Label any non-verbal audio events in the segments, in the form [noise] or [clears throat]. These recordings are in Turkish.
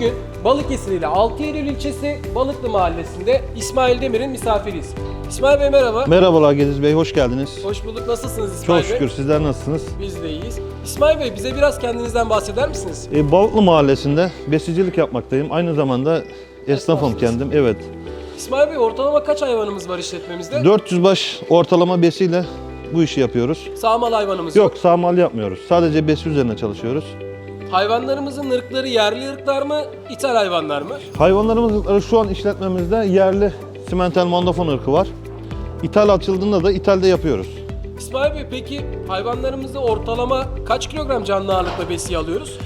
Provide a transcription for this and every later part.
Bugün Balıkesir ile Altıyerül ilçesi Balıklı Mahallesi'nde İsmail Demir'in misafiriyiz. İsmail Bey merhaba. Merhabalar Gediz Bey, hoş geldiniz. Hoş bulduk. Nasılsınız İsmail Çok Bey? şükür, sizler nasılsınız? Biz de iyiyiz. İsmail Bey bize biraz kendinizden bahseder misiniz? E, Balıklı Mahallesi'nde besicilik yapmaktayım. Aynı zamanda esnafım kendim, evet. İsmail Bey ortalama kaç hayvanımız var işletmemizde? 400 baş ortalama besiyle bu işi yapıyoruz. Sağmal hayvanımız. Yok, sağmal yapmıyoruz. Sadece besi üzerine çalışıyoruz. Hayvanlarımızın ırkları yerli ırklar mı, ithal hayvanlar mı? Hayvanlarımız şu an işletmemizde yerli simental mandafon ırkı var. İthal açıldığında da ithalde yapıyoruz. İsmail Bey peki hayvanlarımızda ortalama kaç kilogram canlı ağırlıkla besiye alıyoruz?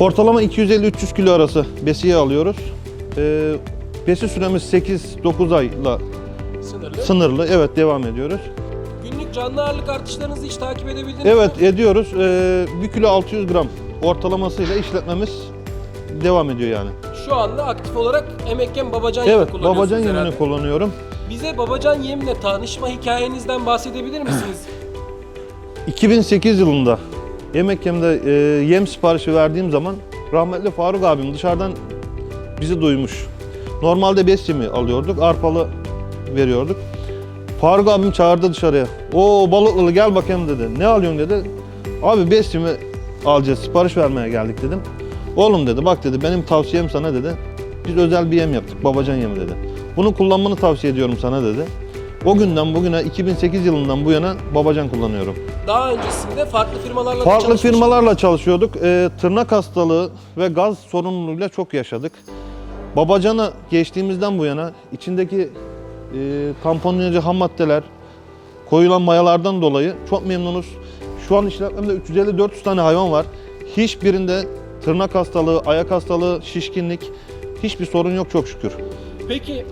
Ortalama 250-300 kilo arası besiye alıyoruz. E, besi süremiz 8-9 ayla Sınırlı. sınırlı. Evet, devam ediyoruz. Günlük canlı ağırlık artışlarınızı hiç takip edebildiniz Evet mi? ediyoruz. Ee, 1 kilo 600 gram ortalamasıyla işletmemiz devam ediyor yani. Şu anda aktif olarak emekken babacan yemi Evet kullanıyorsunuz babacan herhalde. yemini kullanıyorum. Bize babacan yemle tanışma hikayenizden bahsedebilir misiniz? [clears throat] 2008 yılında yemek yemde e, yem siparişi verdiğim zaman rahmetli Faruk abim dışarıdan bizi duymuş. Normalde bes yemi alıyorduk, arpalı veriyorduk. Faruk abim çağırdı dışarıya. O balıklı gel bakayım dedi. Ne alıyorsun dedi. Abi bes yemi alacağız, sipariş vermeye geldik dedim. Oğlum dedi bak dedi benim tavsiyem sana dedi. Biz özel bir yem yaptık, babacan yemi dedi. Bunu kullanmanı tavsiye ediyorum sana dedi. O günden bugüne 2008 yılından bu yana babacan kullanıyorum. Daha öncesinde farklı firmalarla Farklı firmalarla çalışıyorduk. Ee, tırnak hastalığı ve gaz sorunluluğuyla çok yaşadık. Babacana geçtiğimizden bu yana içindeki e, tamponlayıcı ham maddeler, koyulan mayalardan dolayı çok memnunuz. Şu an işletmemde 350-400 tane hayvan var. Hiçbirinde tırnak hastalığı, ayak hastalığı, şişkinlik hiçbir sorun yok çok şükür. Peki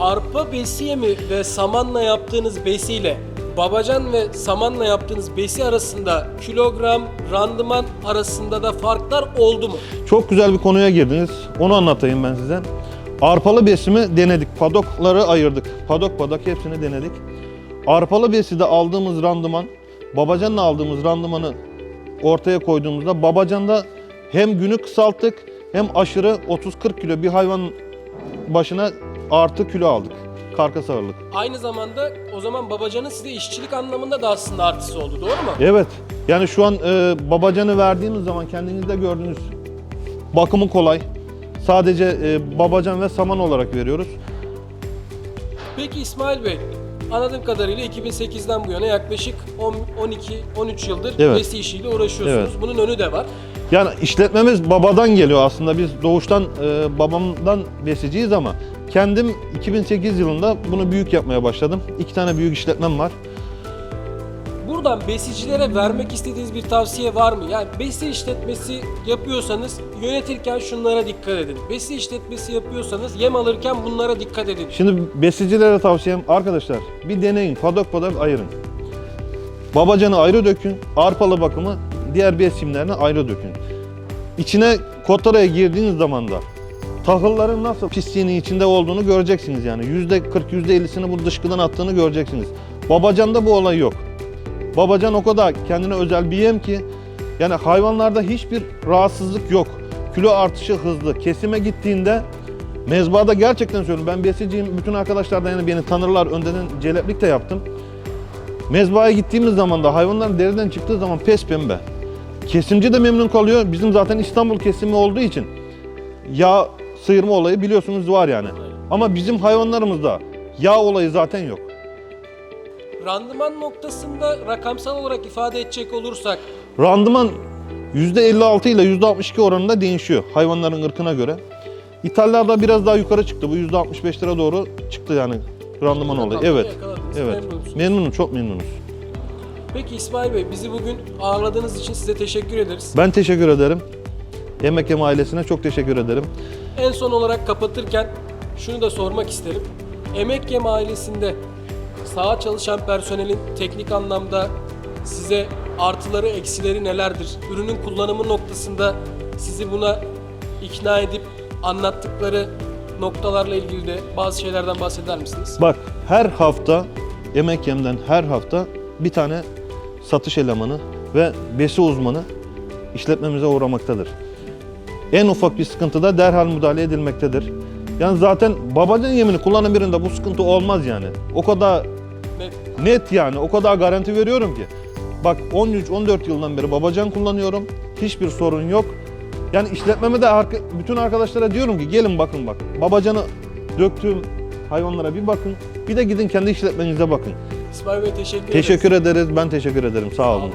arpa besi yemi ve samanla yaptığınız besiyle babacan ve samanla yaptığınız besi arasında kilogram, randıman arasında da farklar oldu mu? Çok güzel bir konuya girdiniz. Onu anlatayım ben size. Arpalı besimi denedik. Padokları ayırdık. Padok padok hepsini denedik. Arpalı beside aldığımız randıman, babacanla aldığımız randımanı ortaya koyduğumuzda babacanda hem günü kısalttık hem aşırı 30-40 kilo bir hayvan başına artı kilo aldık. Karkas ağırlık. Aynı zamanda o zaman babacanın size işçilik anlamında da aslında artısı oldu doğru mu? Evet. Yani şu an e, babacanı verdiğimiz zaman kendinizde gördüğünüz bakımı kolay. Sadece e, babacan ve saman olarak veriyoruz. Peki İsmail Bey, anladığım kadarıyla 2008'den bu yana yaklaşık 12-13 yıldır Evet. besi işiyle uğraşıyorsunuz. Evet. Bunun önü de var. Yani işletmemiz babadan geliyor aslında. Biz doğuştan e, babamdan besiciyiz ama kendim 2008 yılında bunu büyük yapmaya başladım. İki tane büyük işletmem var. Buradan besicilere vermek istediğiniz bir tavsiye var mı? Yani besi işletmesi yapıyorsanız yönetirken şunlara dikkat edin. Besi işletmesi yapıyorsanız yem alırken bunlara dikkat edin. Şimdi besicilere tavsiyem arkadaşlar bir deneyin. Padok padok ayırın. Babacanı ayrı dökün. Arpalı bakımı diğer besimlerini ayrı dökün. İçine kotaraya girdiğiniz zaman da tahılların nasıl pisliğinin içinde olduğunu göreceksiniz yani. %40, %50'sini bu dışkıdan attığını göreceksiniz. Babacanda bu olay yok. Babacan o kadar kendine özel bir yem ki yani hayvanlarda hiçbir rahatsızlık yok. Kilo artışı hızlı. Kesime gittiğinde mezbada gerçekten söylüyorum ben besiciyim. Bütün arkadaşlar da yani beni tanırlar. Önceden celeplik de yaptım. Mezbaya gittiğimiz zaman da hayvanların deriden çıktığı zaman pes pembe. Kesimci de memnun kalıyor. Bizim zaten İstanbul kesimi olduğu için yağ sıyırma olayı biliyorsunuz var yani. Ama bizim hayvanlarımızda yağ olayı zaten yok. Randıman noktasında rakamsal olarak ifade edecek olursak Randıman %56 ile %62 oranında değişiyor hayvanların ırkına göre. İtalyanlarda biraz daha yukarı çıktı. Bu %65 lira doğru çıktı yani randıman olayı. Evet. Evet. memnunsunuz. Memnunum, çok memnunuz. Peki İsmail Bey bizi bugün ağırladığınız için size teşekkür ederiz. Ben teşekkür ederim. Yemek Yeme ailesine çok teşekkür ederim. En son olarak kapatırken şunu da sormak isterim. Emek Yem ailesinde saha çalışan personelin teknik anlamda size artıları eksileri nelerdir? Ürünün kullanımı noktasında sizi buna ikna edip anlattıkları noktalarla ilgili de bazı şeylerden bahseder misiniz? Bak her hafta Yemek Yem'den her hafta bir tane satış elemanı ve besi uzmanı işletmemize uğramaktadır. En ufak bir sıkıntıda derhal müdahale edilmektedir. Yani zaten babacan yemini kullanan birinde bu sıkıntı olmaz yani. O kadar Net. yani o kadar garanti veriyorum ki. Bak 13-14 yıldan beri babacan kullanıyorum. Hiçbir sorun yok. Yani işletmeme de arka- bütün arkadaşlara diyorum ki gelin bakın bak. Babacanı döktüğüm hayvanlara bir bakın. Bir de gidin kendi işletmenize bakın. İsmail Bey teşekkür ederiz. Teşekkür ederiz. Ben teşekkür ederim. Sağ olun. olun.